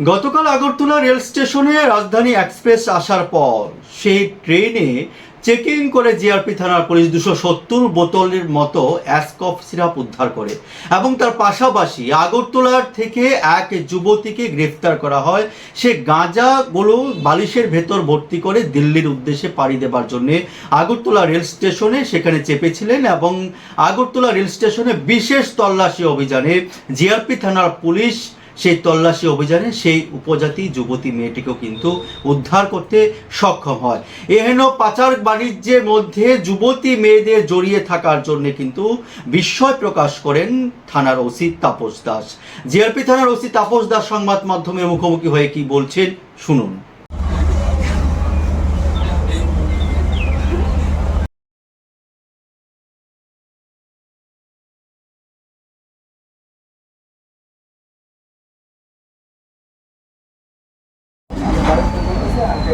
গতকাল আগরতলা রেল স্টেশনে রাজধানী এক্সপ্রেস আসার পর সেই ট্রেনে চেকিং করে জিআরপি থানার পুলিশ দুশো সত্তর বোতলের মতো অ্যাসকফ সিরাপ উদ্ধার করে এবং তার পাশাপাশি আগরতলার থেকে এক যুবতীকে গ্রেফতার করা হয়। সে গাঁজাগুলো বালিশের ভেতর ভর্তি করে দিল্লির উদ্দেশ্যে পাড়ি দেবার জন্যে আগরতলা রেল স্টেশনে সেখানে চেপেছিলেন এবং আগরতলা রেল স্টেশনে বিশেষ তল্লাশি অভিযানে জিআরপি থানার পুলিশ সেই তল্লাশি অভিযানে সেই উপজাতি যুবতী মেয়েটিকেও কিন্তু উদ্ধার করতে সক্ষম হয়। এহেন পাচার বাণিজ্যের মধ্যে যুবতী মেয়েদের জড়িয়ে থাকার জন্য কিন্তু বিস্ময় প্রকাশ করেন থানার ওসি তাপস দাস। জিআরপি থানার ওসি তাপস দাস সংবাদ মাধ্যমে মুখোমুখি হয়ে কি বলছেন শুনুন। అంటే